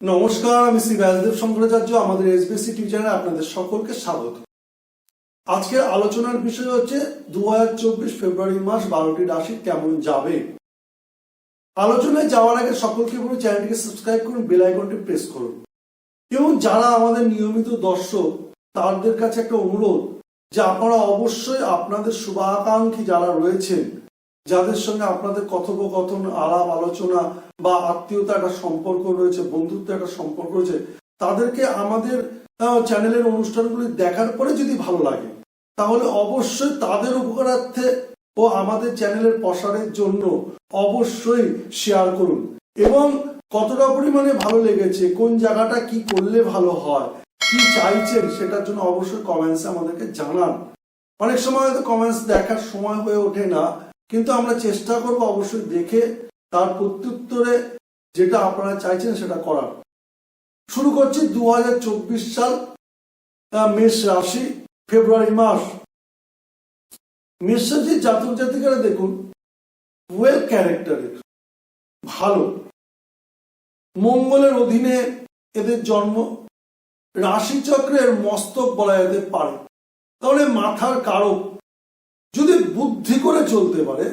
নমস্কার, আমি শ্রী ব্যাসদেব শঙ্করাচার্য, আমাদের এসবিসি টিউচারে আপনাদের সকলকে স্বাগত। আজকের আলোচনার বিষয় হচ্ছে দু হাজার চব্বিশ ফেব্রুয়ারি মাস বারোটি রাশি কেমন যাবে? আলোচনায় যাওয়ার আগে সকলকে বলুন চ্যানেলটিকে সাবস্ক্রাইব করুন, বেল আইকনটি প্রেস করুন। এবং যারা আমাদের নিয়মিত দর্শক, তাদের কাছে একটা অনুরোধ যে আপনারা অবশ্যই আপনাদের শুভাকাঙ্ক্ষী যারা রয়েছেন যাদের সঙ্গে আপনাদের কথোপকথন, আলাপ, আলোচনা বা আত্মীয়তা একটা সম্পর্ক রয়েছে বন্ধুত্ব একটা সম্পর্ক রয়েছে, তাদেরকে আমাদের চ্যানেলের অনুষ্ঠানগুলি দেখার পরে যদি ভালো লাগে, তাহলে অবশ্যই তাদের উপকারার্থে ও আমাদের চ্যানেলের প্রসারের জন্য অবশ্যই শেয়ার করুন। এবং কতটা পরিমাণে ভালো লেগেছে, কোন জায়গাটা কি করলে ভালো হয়, কি চাইছেন, সেটার জন্য অবশ্যই কমেন্টসে আমাদেরকে জানান। অনেক সময় হয়তো কমেন্টস দেখার সময় হয়ে ওঠে না কিন্তু আমরা চেষ্টা করব অবশ্যই দেখে তার প্রত্যুত্তরে যেটা আপনারা চাইছেন সেটা করার। শুরু করছি দু হাজার চব্বিশ সাল মেষ রাশি, ফেব্রুয়ারি মাস। মেষ রাশির জাতক জাতিকারা দেখুন ওয়েল ক্যারেক্টারের ভালো। মঙ্গলের অধীনে এদের জন্ম, রাশিচক্রের মস্তক বলা যেতে পারে। তাহলে মাথার কারক যদি বুদ্ধি করে চলতে পারে,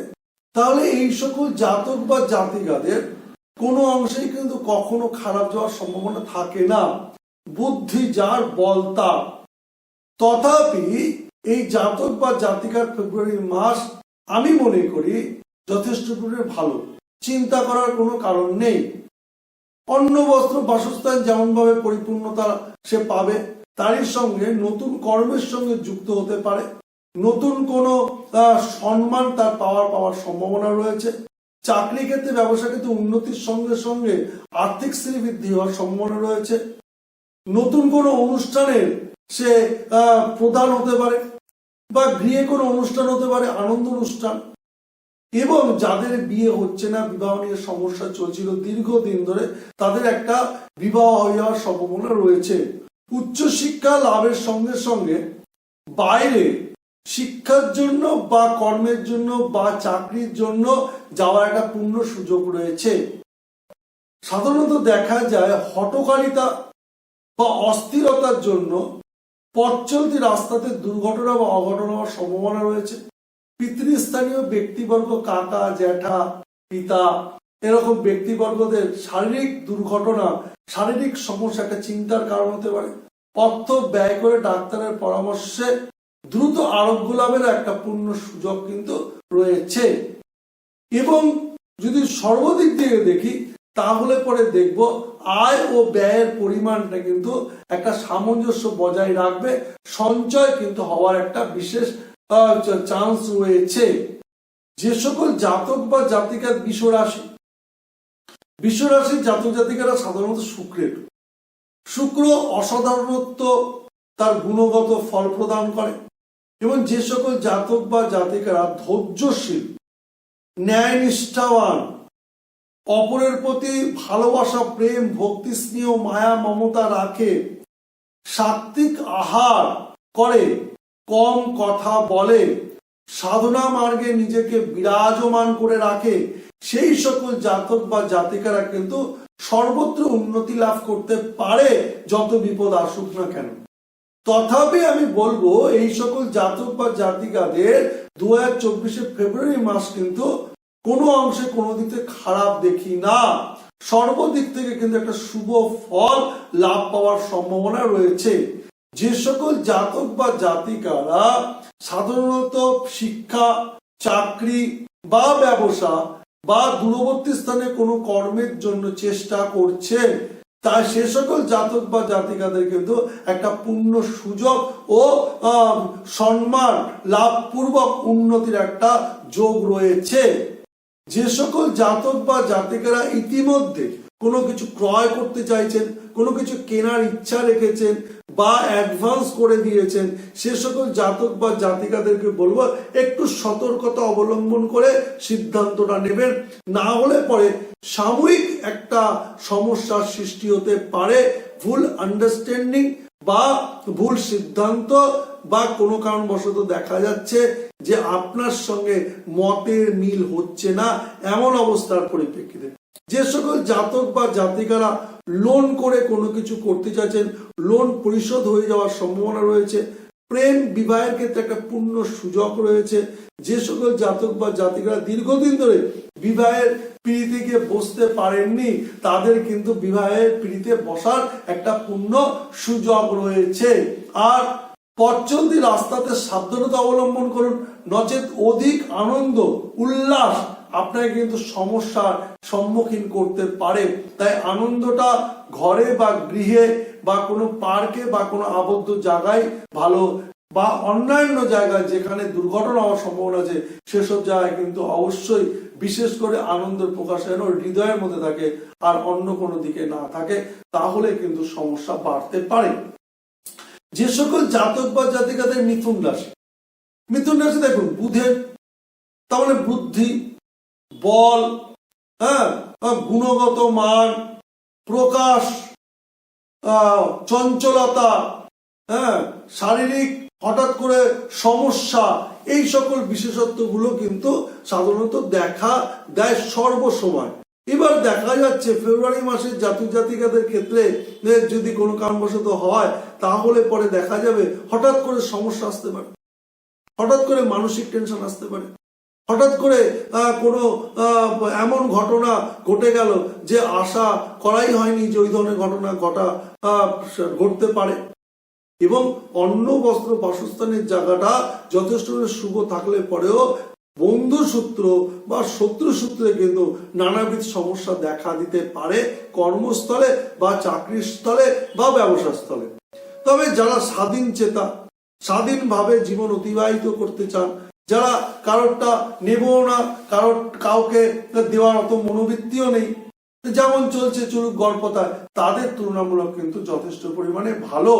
তাহলে এই সকল জাতক বা জাতিকাদের কোনো অংশেই কিন্তু কখনো খারাপ যাওয়ার সম্ভাবনা থাকে না। বুদ্ধি যার বল তার। তথাপি এই জাতক বা জাতিকার ফেব্রুয়ারি মাস আমি মনে করি যথেষ্ট পরিমাণে ভালো। চিন্তা করার কোনো কারণ নেই। অন্য বস্ত্র, বাসস্থান যেমন ভাবে পরিপূর্ণতা সে পাবে, তারই সঙ্গে নতুন কর্মের সঙ্গে যুক্ত হতে পারে। নতুন কোনো সম্মান তার পাওয়ার পাওয়ার সম্ভাবনা রয়েছে। চাকরি ক্ষেত্রে ব্যবসা ক্ষেত্রে উন্নতির সঙ্গে সঙ্গে আর্থিক শ্রী বৃদ্ধি হওয়ার সম্ভাবনা রয়েছে। নতুন কোনো অনুষ্ঠানের সে প্রধান হতে পারে বা গৃহে কোনো অনুষ্ঠান হতে পারে, আনন্দ অনুষ্ঠান। এবং যাদের বিয়ে হচ্ছে না, বিবাহ নিয়ে সমস্যা চলছিল দীর্ঘদিন ধরে, তাদের একটা বিবাহ হয়ে যাওয়ার সম্ভাবনা রয়েছে। উচ্চশিক্ষা লাভের সঙ্গে সঙ্গে বাইরে শিক্ষার জন্য বা কর্মের জন্য বা চাকরির জন্য যাওয়ার একটা পূর্ণ সুযোগ রয়েছে। সাধারণত দেখা যায় হটকারিতা বা অস্থিরতার জন্য পথ চলতি রাস্তাতে দুর্ঘটনা বা অঘটন হওয়ার সম্ভাবনা রয়েছে। পিতৃস্থানীয় ব্যক্তিবর্গ, কাকা, জ্যাঠা, পিতা এরকম ব্যক্তিবর্গদের শারীরিক দুর্ঘটনা, শারীরিক সমস্যা একটা চিন্তার কারণ হতে পারে। অর্থ ব্যয় করে ডাক্তারের পরামর্শে দ্রুত আরব লাভের একটা পূর্ণ সুযোগ কিন্তু রয়েছে। এবং যদি সর্বদিক থেকে দেখি, তাহলে পরে দেখব আয় ও ব্যয়ের পরিমাণটা কিন্তু একটা সামঞ্জস্য বজায় রাখবে, সঞ্চয় কিন্তু হওয়ার একটা বিশেষ চান্স রয়েছে। যে সকল জাতক বা জাতিকার বিশ্বরাশি, বিশ্বরাশির জাতক জাতিকারা সাধারণত শুক্রের। শুক্র অসাধারণত্ব তার গুণগত ফল প্রদান করে। এবং যে সকল জাতক বা জাতিকারা ধৈর্যশীল ন্যায় নিষ্ঠাবান অপরের প্রতি ভালোবাসা, প্রেম, ভক্তি, স্নেহ, মায়া, মমতা রাখে সাত্বিক আহার করে, কম কথা বলে, সাধনা মার্গে নিজেকে বিরাজমান করে রাখে, সেই সকল জাতক বা জাতিকারা কিন্তু সর্বত্র উন্নতি লাভ করতে পারে, যত বিপদ আসুক না কেন। তথাপি আমি বলব, এই সকল জাতক বা জাতিকাদের দু হাজার চব্বিশে ফেব্রুয়ারি মাস কিন্তু কোনো অংশে কোনো দিক থেকে খারাপ দেখি না। সর্বদিক থেকে কিন্তু একটা শুভ ফল লাভ পাওয়ার সম্ভাবনা রয়েছে। যে সকল জাতক বা জাতিকারা সাধারণত শিক্ষা, চাকরি বা ব্যবসা বা দূরবর্তী স্থানে কোনো কর্মের জন্য চেষ্টা করছেন তাই সে সকল জাতক বা জাতিকাদের কিন্তু একটা পূর্ণ সুযোগ ও সম্মান লাভপূর্বক উন্নতির একটা যোগ রয়েছে। যে সকল জাতক বা জাতিকারা ইতিমধ্যে কোনো কিছু ক্রয় করতে চাইছেন, কোনো কিছু কেনার ইচ্ছা রেখেছেন বা অ্যাডভান্স করে দিয়েছেন, সে সকল জাতক বা জাতিকাদেরকে বলব, একটু সতর্কতা অবলম্বন করে সিদ্ধান্তটা নেবেন। না হলে পরে সাময়িক একটা সমস্যার সৃষ্টি হতে পারে, ভুল আন্ডারস্ট্যান্ডিং বা ভুল সিদ্ধান্ত বা কোনো কারণবশত দেখা যাচ্ছে যে আপনার সঙ্গে মতের মিল হচ্ছে না, এমন অবস্থার পরিপ্রেক্ষিতে। যে সকল জাতক বা জাতিকারা লোন করে কোনো কিছু করতে চাইছেন লোন পরিশোধ হয়ে যাওয়ার সম্ভাবনা রয়েছে। প্রেম বিবাহের ক্ষেত্রে একটা পূর্ণ সুযোগ রয়েছে। যে সকল জাতক বা জাতিকারা দীর্ঘদিন ধরে বিবাহের পিড়িতে বসতে পারেননি, তাদের কিন্তু বিবাহের পিড়িতে বসার একটা পূর্ণ সুযোগ রয়েছে। আর পথচলতি রাস্তাতে সাবধানতা অবলম্বন করুন। নচেত অধিক আনন্দ, উল্লাস আপনাকে কিন্তু সমস্যার সম্মুখীন করতে পারে। তাই আনন্দটা ঘরে বা গৃহে বা কোনো পার্কে বা কোনো আবদ্ধ জায়গায় ভালো বা অন্যান্য জায়গায় যেখানে দুর্ঘটনা হওয়ার সম্ভাবনা আছে, সেসব জায়গায় কিন্তু অবশ্যই বিশেষ করে আনন্দের প্রকাশ যেন হৃদয়ের মধ্যে থাকে আর অন্য কোনো দিকে না থাকে, তাহলে কিন্তু সমস্যা বাড়তে পারে। যে সকল জাতক বা জাতিকাদের মিথুন রাশি মিথুন রাশি দেখুন, বুধের তাহলে বুদ্ধি বল হ্যাঁ গুণগত মান, প্রকাশ চঞ্চলতা হ্যাঁ শারীরিক হঠাৎ করে সমস্যা, এই সকল বিশেষত্বগুলো কিন্তু সাধারণত দেখা দেয় সর্বসময়। এবার দেখা যাচ্ছে ফেব্রুয়ারি মাসের জাতি জাতিকাদের ক্ষেত্রে যদি কোনো কারণবশত হয়, তাহলে পরে দেখা যাবে হঠাৎ করে সমস্যা আসতে পারে। হঠাৎ করে মানসিক টেনশন আসতে পারে। হঠাৎ করে কোনো এমন ঘটনা ঘটে গেল যে আশা করাই হয়নি যে ওই ধরনের ঘটনা ঘটা ঘটতে পারে। এবং অন্য বস্ত্র, বাসস্থানের জায়গাটা যথেষ্ট শুভ থাকলে পরেও বন্ধু সূত্র বা শত্রু সূত্রে কিন্তু নানাবিধ সমস্যা দেখা দিতে পারে কর্মস্থলে বা চাকরির স্থলে বা ব্যবসা স্থলে তবে যারা স্বাধীন চেতা, স্বাধীনভাবে জীবন অতিবাহিত করতে চান যারা কারোরটা নেব না, কারোর কাউকে দেওয়ার অত মনোবৃত্তিও নেই। যেমন চলছে চলুক গল্পতায় তাদের তুলনামূলক কিন্তু যথেষ্ট পরিমাণে ভালো।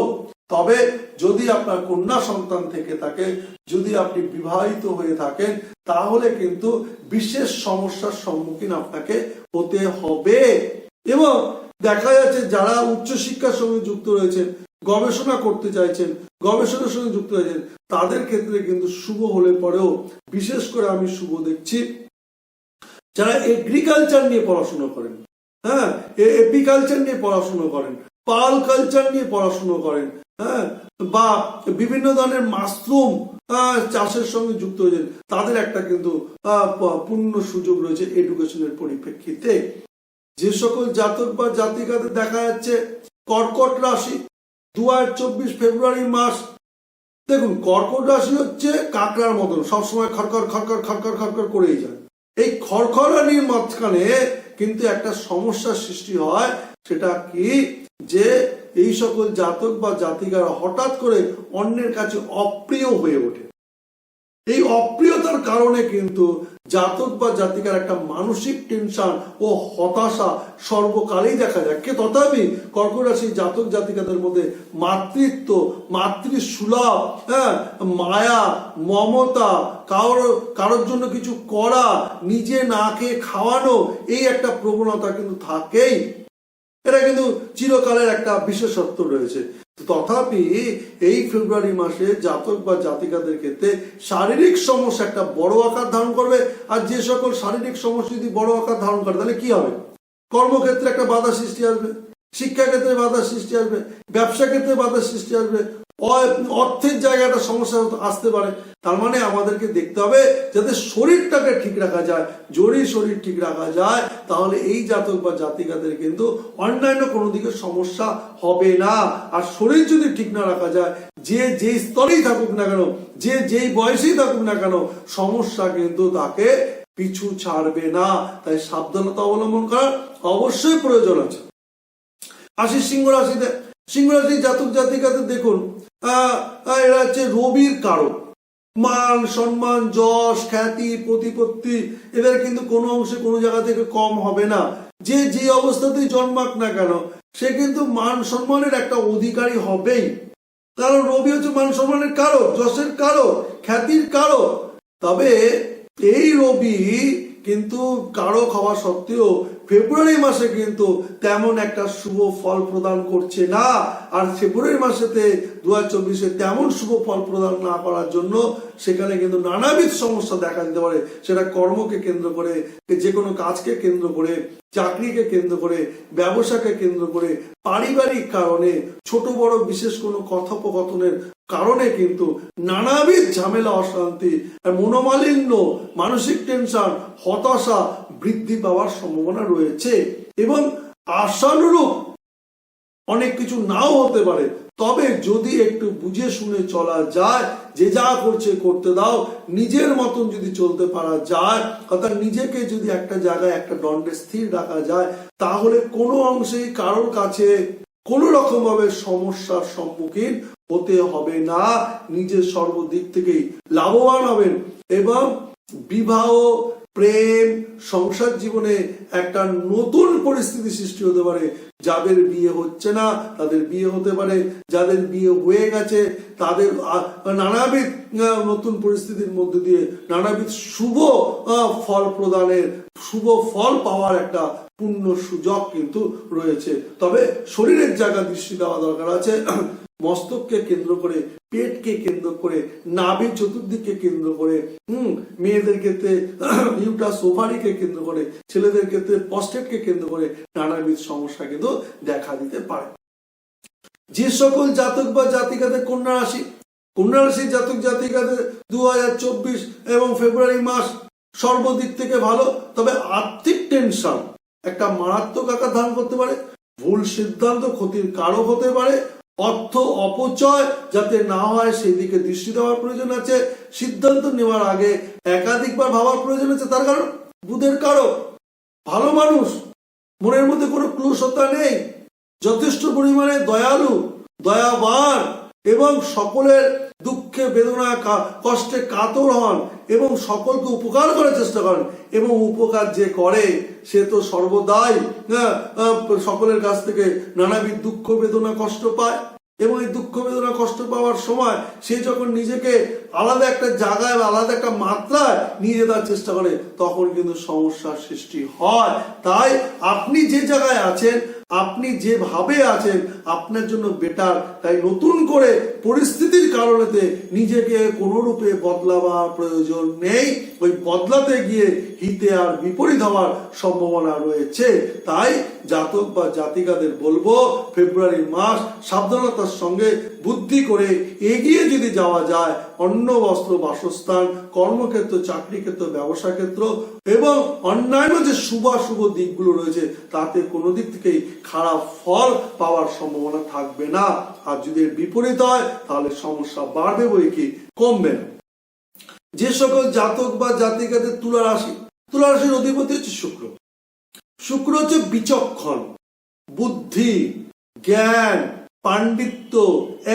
তবে যদি আপনার কন্যা সন্তান থেকে থাকে, যদি আপনি বিবাহিত হয়ে থাকেন, তাহলে কিন্তু বিশেষ সমস্যার সম্মুখীন আপনাকে হতে হবে। এবং দেখা যাচ্ছে যারা উচ্চশিক্ষার সঙ্গে যুক্ত রয়েছেন, গবেষণা করতে চাইছেন, গবেষণার সঙ্গে যুক্ত হয়েছেন তাদের ক্ষেত্রে কিন্তু শুভ হলে পরেও বিশেষ করে আমি শুভ দেখছি যারা এগ্রিকালচার নিয়ে পড়াশোনা করেন হ্যাঁ এপিকালচার নিয়ে পড়াশোনা করেন, পাল কালচার নিয়ে পড়াশোনা করেন হ্যাঁ বা বিভিন্ন ধরনের মাশরুম চাষের সঙ্গে যুক্ত হয়েছেন তাদের একটা কিন্তু পূর্ণ সুযোগ রয়েছে এডুকেশনের পরিপ্রেক্ষিতে। যে সকল জাতক বা জাতিকাদের দেখা যাচ্ছে, কর্কট রাশি, দু চব্বিশ ফেব্রুয়ারি মাস দেখুন, কর্কট রাশি হচ্ছে কাঁকড়ার মতন, সবসময় খরখর খরখর খরখর খরখর করেই যায়। এই খড়খড়ানির মাঝখানে কিন্তু একটা সমস্যার সৃষ্টি হয়, সেটা কি? যে এই সকল জাতক বা জাতিকারা হঠাৎ করে অন্যের কাছে অপ্রিয় হয়ে ওঠে। এই অপ্রিয়তার কারণে কিন্তু জাতক বা জাতিকার একটা মানসিক টেনশন ও হতাশা সর্বকালেই দেখা যায়। কে তথাপি কর্কট রাশি জাতক জাতিকাদের মধ্যে মাতৃত্ব মাতৃ সুলভ হ্যাঁ মায়া, মমতা কারোর কারোর জন্য কিছু করা, নিজে না খেয়ে খাওয়ানো, এই একটা প্রবণতা কিন্তু থাকেই। এটা কিন্তু চিরকালের একটা বিশেষত্ব রয়েছে। তথাপি এই ফেব্রুয়ারি মাসে জাতক বা জাতিকাদের ক্ষেত্রে শারীরিক সমস্যা একটা বড় আকার ধারণ করবে। আর যে সকল শারীরিক সমস্যা যদি বড় আকার ধারণ করে, তাহলে কি হবে? কর্মক্ষেত্রে একটা বাধা সৃষ্টি আসবে শিক্ষা ক্ষেত্রে বাধা সৃষ্টি আসবে ব্যবসা ক্ষেত্রে বাধা সৃষ্টি আসবে অর্থের জায়গাটা সমস্যা আসতে পারে। তার মানে আমাদেরকে দেখতে হবে যাতে শরীরটাকে ঠিক রাখা যায়। যদি শরীর ঠিক রাখা যায়, তাহলে এই জাতক বা জাতিকাদের কিন্তু অন্যান্য কোনো দিকে সমস্যা হবে না। আর শরীর যদি ঠিক না রাখা যায়, যে যেই স্তরেই থাকুক না কেন, যে যেই বয়সেই থাকুক না কেন, সমস্যা কিন্তু তাকে পিছু ছাড়বে না। তাই সাবধানতা অবলম্বন করার অবশ্যই প্রয়োজন আছে। আসি সিংহ রাশিতে সিংহ রাশি জাতক জাতিকাদের দেখুন এরা হচ্ছে রবির কারক। মান, সম্মান, যশ, খ্যাতি, প্রতিপত্তি, এদের কিন্তু কোনো অংশে কোনো জায়গা থেকে কম হবে না। যে যে অবস্থাতেই জন্মাক না কেন, সে কিন্তু মান সম্মানের একটা অধিকারী হবেই। কারণ রবি হচ্ছে মান সম্মানের কারক, যশের কারক, খ্যাতির কারক। তবে এই রবি কিন্তু কারক হওয়া সত্ত্বেও ফেব্রুয়ারি মাসে কিন্তু তেমন একটা শুভ ফল প্রদান করছে না। আর ফেব্রুয়ারি মাসেতে দু হাজার চব্বিশে তেমন শুভ ফল প্রদান না করার জন্য সেখানে কিন্তু নানাবিধ সমস্যা দেখা দিতে পারে। সেটা কর্মকে কেন্দ্র করে, যে কোনো কাজকে কেন্দ্র করে চাকরিকে কেন্দ্র করে, ব্যবসাকে কেন্দ্র করে, পারিবারিক কারণে, ছোট বড় বিশেষ কোনো কথোপকথনের কারণে কিন্তু নানাবিধ ঝামেলা, অশান্তি মনোমালিন্য, মানসিক টেনশন, হতাশা বৃদ্ধি পাওয়ার সম্ভাবনা রয়েছে। এবং আশানুরূপ অনেক কিছু নাও হতে পারে। তবে যদি একটু বুঝে শুনে চলা যায় যে যা করছে করতে দাও। নিজের মতন যদি চলতে পারা যায়, অর্থাৎ নিজেকে যদি একটা জায়গায় একটা দণ্ডে স্থির রাখা যায়, তাহলে কোনো অংশেই কারোর কাছে কোনো রকম ভাবে সমস্যার সম্মুখীন হতে হবে না। নিজের সর্বদিক থেকেই লাভবান হবেন এবং বিবাহ, প্রেম, সংসার জীবনে একটা নতুন পরিস্থিতি সৃষ্টি হতে পারে। যাদের বিয়ে হচ্ছে না, তাদের বিয়ে হতে পারে। যাদের বিয়ে হয়ে গেছে, তাদের নানাবিধ নতুন পরিস্থিতির মধ্যে দিয়ে নানাবিধ শুভ ফল প্রদানের, শুভ ফল পাওয়ার একটা পূর্ণ সুযোগ কিন্তু রয়েছে। তবে শরীরের জায়গা দৃষ্টি দেওয়া দরকার আছে। মস্তককে কেন্দ্র করে, পেটকে কেন্দ্র করে, নাভির চতুর্দিককে কেন্দ্র করে, হুম, মেয়েদের ক্ষেত্রে ইউটাস ওভারিকে কেন্দ্র করে, ছেলেদের ক্ষেত্রে পস্টেটকে কেন্দ্র করে নানাবিধ সমস্যা কিন্তু দেখা দিতে পারে। যে সকল জাতক বা জাতিকাদের কন্যা রাশি, কন্যা রাশির জাতক জাতিকাদের দু হাজার চব্বিশ এবং ফেব্রুয়ারি মাস সর্বদিক থেকে ভালো, তবে আর্থিক টেনশন, একটা মারাত্মক আকার ধারণ করতে পারে, ভুল সিদ্ধান্ত ক্ষতির কারক হতে পারে অর্থ অপচয় যাতে না হয় সেই দিকে দৃষ্টি দেওয়ার প্রয়োজন আছে। সিদ্ধান্ত নেওয়ার আগে একাধিকবার ভাবার প্রয়োজন আছে। তার কারণ, বুধের কারও ভালো মানুষ, মনের মধ্যে কোনো ক্লুশতা নেই। যথেষ্ট পরিমাণে দয়ালু, দয়াবান এবং সকলের দুঃখে বেদনা কষ্টে কাতর হন এবং সকলকে উপকার করার চেষ্টা করেন। এবং উপকার যে করে, সে তো সর্বদাই সকলের কাছ থেকে নানাবিধ দুঃখ, বেদনা, কষ্ট পায়। এবং এই দুঃখ, বেদনা, কষ্ট পাওয়ার সময় সে যখন নিজেকে আলাদা একটা জায়গায় বা আলাদা একটা মাত্রায় নিয়ে যেতে চেষ্টা করে, তখন কিন্তু সমস্যার সৃষ্টি হয়। তাই আপনি যে জায়গায় আছেন আপনি যেভাবে আছেন, আপনার জন্য বেটার তাই নতুন করে পরিস্থিতির কারণেতে নিজেকে কোনো রূপে বদলাবার প্রয়োজন নেই। ওই বদলাতে গিয়ে হিতে আর বিপরীত হওয়ার সম্ভাবনা রয়েছে। তাই জাতক বা জাতিকাদের বলব, ফেব্রুয়ারি মাস সাবধানতার সঙ্গে বুদ্ধি করে এগিয়ে যদি যাওয়া যায়, অন্ন, বস্ত্র, বাসস্থান, কর্মক্ষেত্র চাকরি ক্ষেত্র ব্যবসা ক্ষেত্র এবং অন্যান্য যে শুভাশুভ দিকগুলো রয়েছে, তাতে কোনো দিক থেকেই খারাপ ফল পাওয়ার সম্ভাবনা থাকবে না। আর যদি এর বিপরীত হয়, তাহলে সমস্যা বাড়বে বই কি কমবে না। যে সকল জাতক বা জাতিকাদের তুলা রাশি, তুলা রাশির অধিপতি হচ্ছে শুক্র। শুক্র হচ্ছে বিচক্ষণ, বুদ্ধি, জ্ঞান, পাণ্ডিত্য,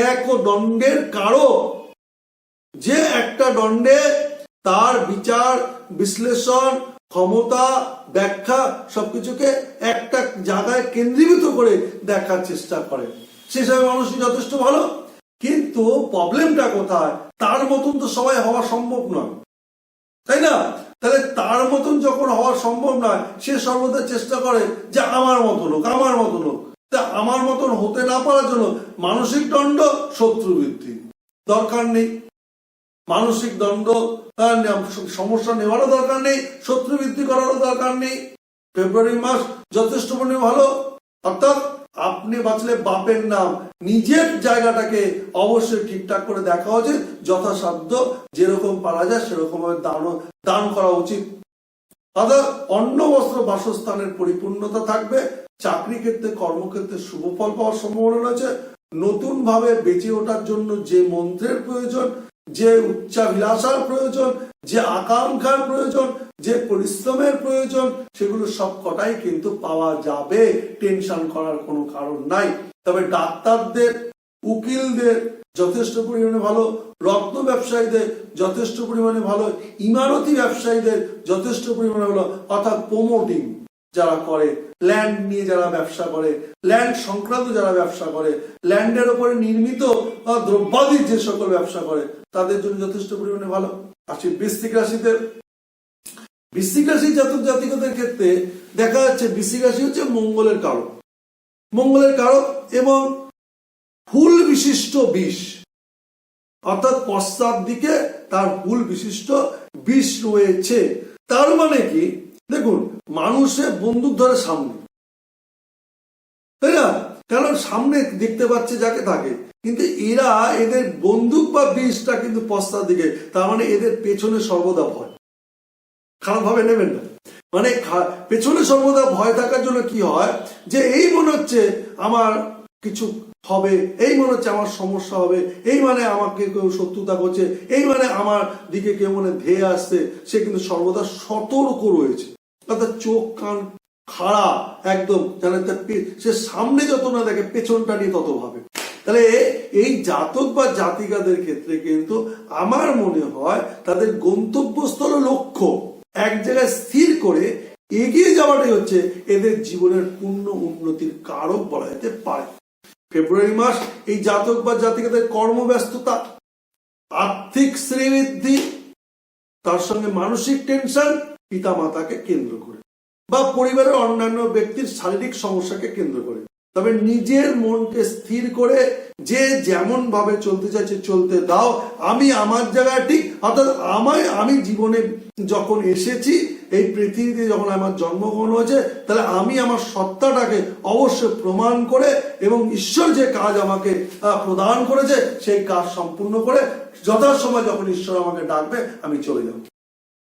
এক ও দণ্ডের কারক। যে একটা দণ্ডে তার বিচার বিশ্লেষণ, ক্ষমতা, ব্যাখ্যা সবকিছুকে একটা জায়গায় কেন্দ্রীভূত করে দেখার চেষ্টা করে। সে হিসাবে মানুষই যথেষ্ট ভালো। কিন্তু প্রবলেমটা কোথায়? তার মতন তো সবাই হওয়া সম্ভব নয়। তাই না? তাহলে তার মতন যখন হওয়া সম্ভব নয়, সে সর্বদা চেষ্টা করে যে আমার মতন হোক, আমার মতন হোক। তা আমার মতন হতে না পারার জন্য মানসিক দণ্ড শত্রু বৃদ্ধি দরকার নেই। মানসিক দণ্ড সমস্যা নেওয়ারও দরকার নেই, শত্রু বৃদ্ধি করারও দরকার নেই। ফেব্রুয়ারি মাস যথেষ্ট পরিমাণে ভালো। অর্থাৎ আপনি বাঁচলে বাপের নাম নিজের জায়গাটাকে অবশ্যই ঠিকঠাক করে দেখা উচিত, যথাসাধ্য যেরকম পারা যায় সেরকম দান দান করা উচিত। অর্থাৎ অন্ন, বস্ত্র, বাসস্থানের পরিপূর্ণতা থাকবে। চাকরি ক্ষেত্রে, কর্মক্ষেত্রে শুভ ফল পাওয়ার সম্ভাবনা রয়েছে। নতুন ভাবে বেঁচে ওঠার জন্য যে মন্ত্রের প্রয়োজন যে উচ্চাভিলাষার প্রয়োজন, যে আকাঙ্ক্ষার প্রয়োজন, যে পরিশ্রমের প্রয়োজন, সেগুলো সব কটাই কিন্তু পাওয়া যাবে। টেনশন করার কোনো কারণ নাই। তবে ডাক্তারদের, উকিলদের যথেষ্ট পরিমাণে ভালো, রত্ন ব্যবসায়ীদের যথেষ্ট পরিমাণে ভালো, ইমারতি ব্যবসায়ীদের যথেষ্ট পরিমাণে ভালো, অর্থাৎ প্রমোটিং যারা করে ল্যান্ড নিয়ে যারা ব্যবসা করে ল্যান্ড সংক্রান্ত যারা ব্যবসা করে ল্যান্ডের ওপরে নির্মিত দ্রব্যাদির যে সকল ব্যবসা করে তাদের জন্য যথেষ্ট পরিমাণে ভালো। আসি বৃশ্চিক রাশিতে বৃশ্চিক রাশি জাতক জাতিকদের ক্ষেত্রে দেখা যাচ্ছে বৃশ্চিক রাশি হচ্ছে মঙ্গলের কারক। মঙ্গলের কারক এবং ফুল বিশিষ্ট বিষ। অর্থাৎ পশ্চাৎ দিকে তার ফুল বিশিষ্ট বিষ রয়েছে। তার মানে কি? দেখুন মানুষে বন্দুক ধরে সামনে। তাই না? কারণ সামনে দেখতে পাচ্ছে যাকে থাকে। কিন্তু এরা এদের বন্দুক বা বিষটা কিন্তু পশ্চাৎ দিকে, তার মানে এদের পেছনে সর্বদা ভয়। খারাপ ভাবে নেবেন না। মানে পেছনে সর্বদা ভয় থাকার জন্য কি হয়? যে এই মনে হচ্ছে আমার কিছু হবে, এই মনে হচ্ছে আমার সমস্যা হবে, এই মানে আমাকে কেউ শত্রুতা করছে, এই মানে আমার দিকে কেউ মনে ধেয়ে আসছে, সে কিন্তু সর্বদা সতর্ক রয়েছে। অর্থাৎ চোখ, কান খাড়া একদম জানে তার পে- সে সামনে যত না দেখে, পেছনটা নিয়ে তত ভাবে। তাহলে এই জাতক বা জাতিকাদের ক্ষেত্রে কিন্তু আমার মনে হয় তাদের গন্তব্যস্থল লক্ষ্য। এক জায়গায় স্থির করে এগিয়ে যাওয়াটাই হচ্ছে এদের জীবনের পূর্ণ উন্নতির কারক বলা যেতে পারে। ফেব্রুয়ারি মাস, এই জাতক বা জাতিকাদের কর্মব্যস্ততা, আর্থিক শ্রীবৃদ্ধি, তার সঙ্গে মানসিক টেনশন পিতা মাতাকে কেন্দ্র করে বা পরিবারের অন্যান্য ব্যক্তির শারীরিক সমস্যাকে কেন্দ্র করে। তবে নিজের মনকে স্থির করে যে যেমন ভাবে চলতে চাইছে চলতে দাও। আমি আমার জায়গায় ঠিক, অর্থাৎ আমায় আমি জীবনে যখন এসেছি, এই পৃথিবীতে যখন আমার জন্মগ্রহণ হয়েছে, তাহলে আমি আমার সত্তাটাকে অবশ্যই প্রমাণ করে এবং ঈশ্বর যে কাজ আমাকে প্রদান করেছে, সেই কাজ সম্পূর্ণ করে যথাসময় যখন ঈশ্বর আমাকে ডাকবে, আমি চলে যাব।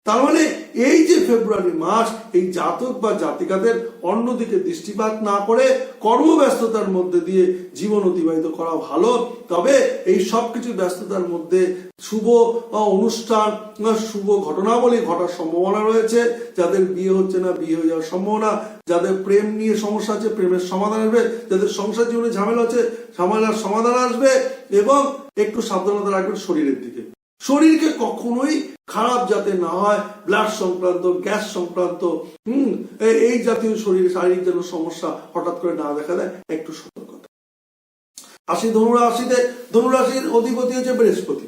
তার মানে এই যে ফেব্রুয়ারি মাস, এই জাতক বা জাতিকাদের অন্যদিকে দৃষ্টিপাত না করে কর্মব্যস্ততার মধ্যে দিয়ে জীবন অতিবাহিত করা ভালো। তবে এই সব কিছু ব্যস্ততার মধ্যে শুভ অনুষ্ঠান শুভ ঘটনাবলী ঘটার সম্ভাবনা রয়েছে। যাদের বিয়ে হচ্ছে না, বিয়ে হয়ে যাওয়ার সম্ভাবনা। যাদের প্রেম নিয়ে সমস্যা আছে, প্রেমের সমাধান আসবে। যাদের সংসার জীবনে ঝামেলা হচ্ছে, ঝামেলার সমাধান আসবে। এবং একটু সাবধানতা রাখবেন শরীরের দিকে। শরীরকে কখনোই খারাপ যাতে না হয় ব্লাড সংক্রান্ত গ্যাস সংক্রান্ত, হুম এই জাতীয় শরীর শারীরিক যেন সমস্যা হঠাৎ করে না দেখা দেয়, একটু সতর্কতা। আসি ধনুরাশিতে, ধনুরাশির অধিপতি হচ্ছে বৃহস্পতি।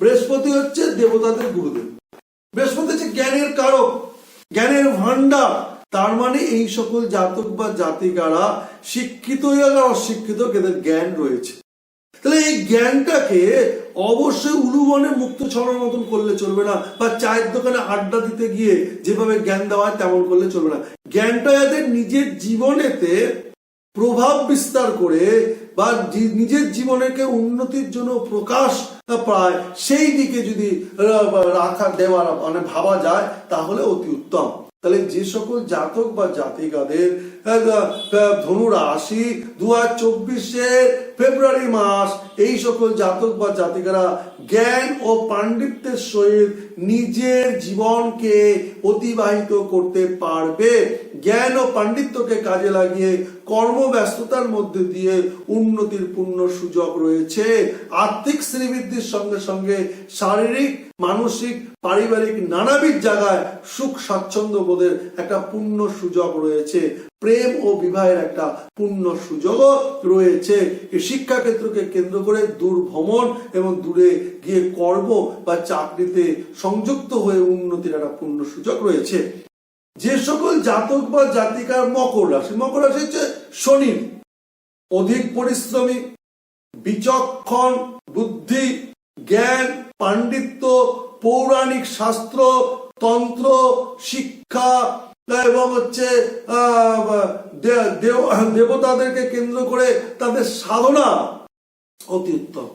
বৃহস্পতি হচ্ছে দেবতাদের গুরুদেব। বৃহস্পতি হচ্ছে জ্ঞানের কারক, জ্ঞানের ভান্ডার তার মানে এই সকল জাতক বা জাতিকারা শিক্ষিত অশিক্ষিত জ্ঞান রয়েছে। তাহলে এই জ্ঞানটাকে অবশ্যই উলুবনে মুক্ত ছড়ার মতন করলে চলবে না, বা চায়ের দোকানে আড্ডা দিতে গিয়ে যেভাবে জ্ঞান দেওয়া হয় তেমন করলে চলবে না। জ্ঞানটা যাদের নিজের জীবনেতে প্রভাব বিস্তার করে, বা নিজের জীবনেকে উন্নতির জন্য প্রকাশ পায়, সেই দিকে যদি রাখা দেওয়া মানে ভাবা যায়, তাহলে অতি উত্তম। তাহলে যে সকল জাতক বা জাতিকাদের আহ, আহ, ধনু রাশি দু হাজার চব্বিশের ফেব্রুয়ারি মাস এই সকল জাতক বা জাতিকারা জ্ঞান ও পাণ্ডিত্যের সহিত নিজের জীবনকে অতিবাহিত করতে পারবে। জ্ঞান ও পাণ্ডিত্যকে কাজে লাগিয়ে কর্মব্যস্ততার মধ্যে দিয়ে উন্নতির পূর্ণ সুযোগ রয়েছে। আর্থিক শ্রীবৃদ্ধির সঙ্গে সঙ্গে শারীরিক, মানসিক, পারিবারিক নানাবিধ জায়গায় সুখ, স্বাচ্ছন্দ্য বোধের একটা পূর্ণ সুযোগ রয়েছে। প্রেম ও বিবাহের একটা পূর্ণ সুযোগও রয়েছে। এই শিক্ষা ক্ষেত্রকে কেন্দ্র করে দূর ভ্রমণ এবং দূরে গিয়ে কর্ম বা চাকরিতে সংযুক্ত হয়ে উন্নতির একটা পূর্ণ সুযোগ রয়েছে। যে সকল জাতক বা জাতিকার মকর রাশি মকর রাশি হচ্ছে শনি, অধিক পরিশ্রমী, বিচক্ষণ, বুদ্ধি, জ্ঞান, পাণ্ডিত্য, পৌরাণিক শাস্ত্র, তন্ত্র, শিক্ষা, এবং হচ্ছে দেবতাদেরকে কেন্দ্র করে তাদের সাধনা অতি উত্তম।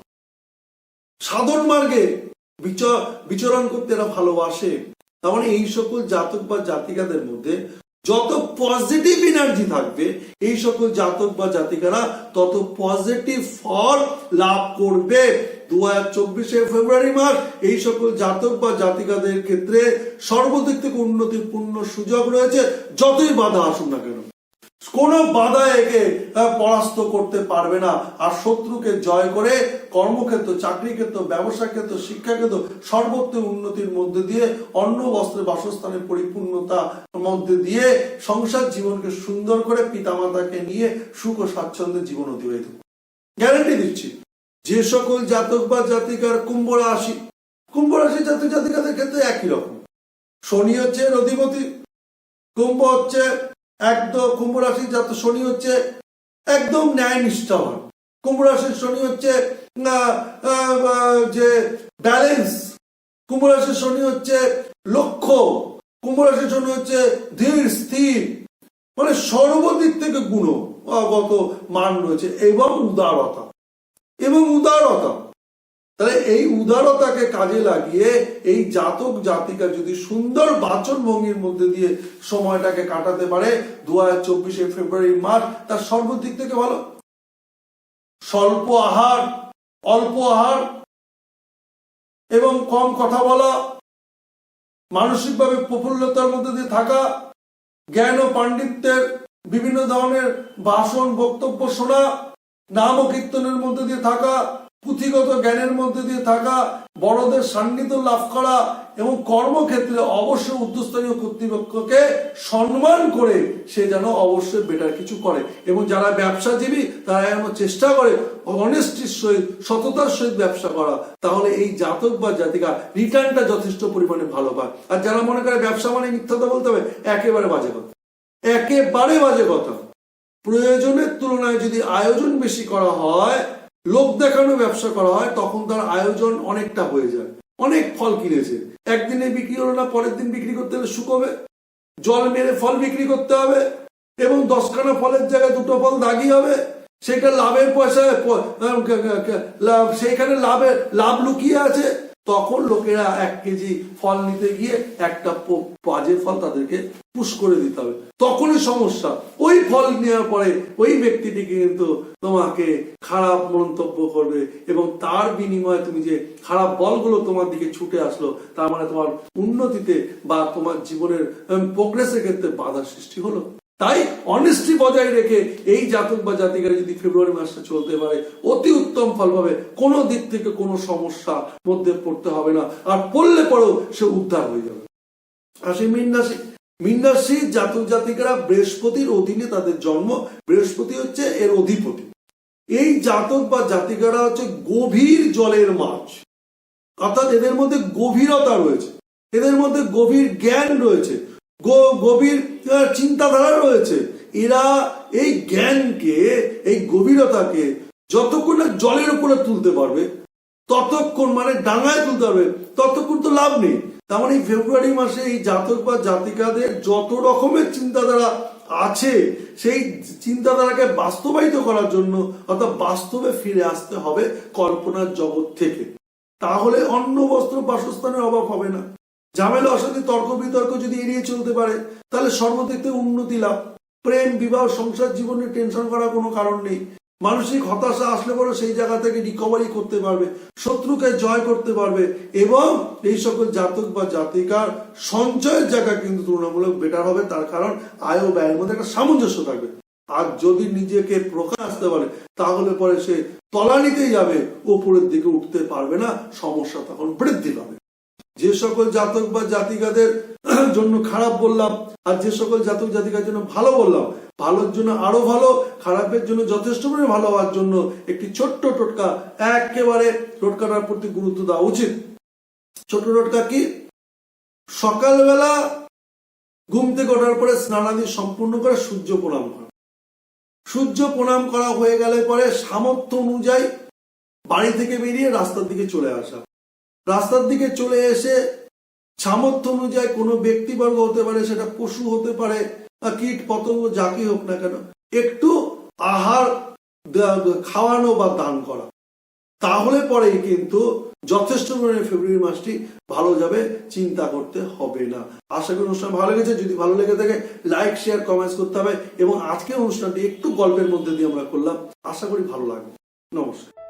সাধন মার্গে বিচ- বিচরণ করতে এরা ভালোবাসে। তার মানে এই সকল জাতক বা জাতিকাদের মধ্যে যত পজিটিভ এনার্জি থাকবে, এই সকল জাতক বা জাতিকারা তত পজিটিভ ফল লাভ করবে। দু হাজার চব্বিশে ফেব্রুয়ারি মাস, এই সকল জাতক বা জাতিকাদের ক্ষেত্রে সর্বদিক থেকে উন্নতিপূর্ণ সুযোগ রয়েছে। যতই বাধা আসুন না কেন। কোনো বাধা একে পরাস্ত করতে পারবে না। আর শত্রুকে জয় করে কর্মক্ষেত্র চাকরি ক্ষেত্র ব্যবসা ক্ষেত্র শিক্ষা ক্ষেত্র সর্বত্র উন্নতির মধ্যে দিয়ে, অন্ন, বস্ত্রে, বাসস্থানের পরিপূর্ণতা মধ্যে দিয়ে সংসার জীবনকে সুন্দর করে পিতামাতাকে নিয়ে সুখ ও স্বাচ্ছন্দ্যে জীবন অতিবাহিত গ্যারান্টি দিচ্ছি, যে সকল জাতক বা জাতিকার কুম্ভ রাশি কুম্ভ রাশি জাতক জাতিকাদের ক্ষেত্রে একই রকম। শনি হচ্ছে অধিপতি কুম্ভ হচ্ছে একদম কুম্ভ রাশির যাতে শনি হচ্ছে, একদম ন্যায় নিষ্ঠাবান কুম্ভ রাশির শনি হচ্ছে যে ব্যালেন্স কুম্ভ রাশির শনি হচ্ছে লক্ষ্য, কুম্ভ রাশির শনি হচ্ছে ধীর, স্থির। মানে সর্বদিক থেকে গুণগত মান রয়েছে এবং উদারতা। এবং উদারতা। তাহলে এই উদারতাকে কাজে লাগিয়ে এই জাতক জাতিকা যদি সুন্দর বাচন ভঙ্গির মধ্যে দিয়ে সময়টাকে কাটাতে পারে, দু হাজার চব্বিশে ফেব্রুয়ারি মাস তার সর্বদিক থেকে ভালো। স্বল্প আহার, অল্প আহার, এবং কম কথা বলা, মানসিকভাবে প্রফুল্লতার মধ্যে দিয়ে থাকা, জ্ঞান ও পাণ্ডিত্যের বিভিন্ন ধরনের ভাষণ, বক্তব্য শোনা নাম ও কীর্তনের মধ্যে দিয়ে থাকা পুঁথিগত জ্ঞানের মধ্যে দিয়ে থাকা বড়দের সান্নিধ্য লাভ করা এবং কর্মক্ষেত্রে অবশ্যই উচ্চস্থানীয় কর্তৃপক্ষকে সম্মান করে সে যেন অবশ্যই বেটার কিছু করে। এবং যারা ব্যবসাজীবী, তারা যেন চেষ্টা করে অনেস্টির সহিত, সততার সহিত ব্যবসা করা, তাহলে এই জাতক বা জাতিকা রিটার্নটা যথেষ্ট পরিমাণে ভালো পায়। আর যারা মনে করে ব্যবসা মানে মিথ্যাটা বলতে হবে, একেবারে বাজে কথা। একেবারে বাজে কথা। প্রয়োজনের তুলনায় যদি আয়োজন বেশি করা হয় লোক দেখানো ব্যবসা করা হয়, তখন তার আয়োজন অনেকটা হয়ে যায়। অনেক ফল কিনেছে। একদিনে বিক্রি হলো না, পরের দিন বিক্রি করতে হলে শুকোবে জল মেরে ফল বিক্রি করতে হবে এবং দশখানা ফলের জায়গায় দুটো ফল দাগি হবে। সেটা লাভের পয়সায় সেইখানে লাভের লাভ লুকিয়ে আছে। তখন লোকেরা এক কেজি ফল নিতে গিয়ে একটা বাজে ফল তাদেরকে পুশ করে দিতে হবে। তখনই সমস্যা। ওই ফল নেওয়ার পরে ওই ব্যক্তিটিকে কিন্তু তোমাকে খারাপ মন্তব্য করবে এবং তার বিনিময়ে তুমি যে খারাপ বলগুলো তোমার দিকে ছুটে আসলো, তার মানে তোমার উন্নতিতে বা তোমার জীবনের প্রোগ্রেসের ক্ষেত্রে বাধা সৃষ্টি হলো। তাই অনেস্টি বজায় রেখে এই জাতক বা জাতিকারা যদি ফেব্রুয়ারি মাসটা চলতে পারে, অতি উত্তম ফল পাবে। কোনো দিক থেকে কোনো সমস্যা মধ্যে পড়তে হবে না। আর পড়লে পরেও সে উদ্ধার হয়ে যাবে। আসে মীন রাশি জাতক জাতিকারা বৃহস্পতির অধীনে তাদের জন্ম, বৃহস্পতি হচ্ছে এর অধিপতি। এই জাতক বা জাতিকারা হচ্ছে গভীর জলের মাছ। অর্থাৎ এদের মধ্যে গভীরতা রয়েছে। এদের মধ্যে গভীর জ্ঞান রয়েছে। গভীর চিন্তাধারা রয়েছে। এরা এই জ্ঞানকে, এই গভীরতাকে যতক্ষণ না জলের উপরে তুলতে পারবে, ততক্ষণ মানে ডাঙায় তুলতে পারবে, ততক্ষণ তো লাভ নেই। তার মানে ফেব্রুয়ারি মাসে এই জাতক বা জাতিকাদের যত রকমের চিন্তাধারা আছে, সেই চিন্তাধারাকে বাস্তবায়িত করার জন্য অর্থাৎ বাস্তবে ফিরে আসতে হবে কল্পনার জগৎ থেকে। তাহলে অন্ন, বস্ত্র, বাসস্থানের অভাব হবে না। ঝামেলা অশান্তি তর্ক বিতর্ক যদি এড়িয়ে চলতে পারে, তাহলে সর্বদিক উন্নতি লাভ। প্রেম, বিবাহ, সংসার জীবনে টেনশন করার কোনো কারণ নেই। মানসিক হতাশা আসলে পরে সেই জায়গা থেকে রিকভারি করতে পারবে, শত্রুকে জয় করতে পারবে, এবং এই সকল জাতক বা জাতিকার সঞ্চয়ের জায়গা কিন্তু তুলনামূলক বেটার হবে, তার কারণ আয় ও ব্যয়ের মধ্যে একটা সামঞ্জস্য থাকবে। আর যদি নিজেকে প্রকাশ আসতে পারে, তাহলে পরে সে তলানিতেই যাবে, ওপরের দিকে উঠতে পারবে না, সমস্যা তখন বৃদ্ধি পাবে। যে সকল জাতক বা জাতিকাদের জন্য খারাপ বললাম, আর যে সকল জাতক জাতিকার জন্য ভালো বললাম, ভালোর জন্য আরও ভালো, খারাপের জন্য যথেষ্ট পরিমাণে ভালো হওয়ার জন্য একটি ছোট্ট টোটকা একেবারে টোটকাটার প্রতি গুরুত্ব দেওয়া উচিত। ছোট টোটকা কি? সকালবেলা ঘুম থেকে ওঠার পরে স্নানাদি সম্পূর্ণ করে সূর্য প্রণাম করা। সূর্য প্রণাম করা হয়ে গেলে পরে সামর্থ্য অনুযায়ী বাড়ি থেকে বেরিয়ে রাস্তার দিকে চলে আসা। রাস্তার দিকে চলে এসে সামর্থ্য অনুযায়ী কোনো ব্যক্তিবর্গ হতে পারে, সেটা পশু হতে পারে বা কীট পতঙ্গ যাকে হোক না কেন, একটু আহার খাওয়ানো বা দান করা। তাহলে পরে কিন্তু যথেষ্ট পরিমাণে ফেব্রুয়ারি মাসটি ভালো যাবে, চিন্তা করতে হবে না। আশা করি অনুষ্ঠান ভালো লেগেছে। যদি ভালো লেগে থাকে লাইক শেয়ার কমেন্টস করতে হবে। এবং আজকের অনুষ্ঠানটি একটু গল্পের মধ্যে দিয়ে আমরা করলাম। আশা করি ভালো লাগবে। নমস্কার।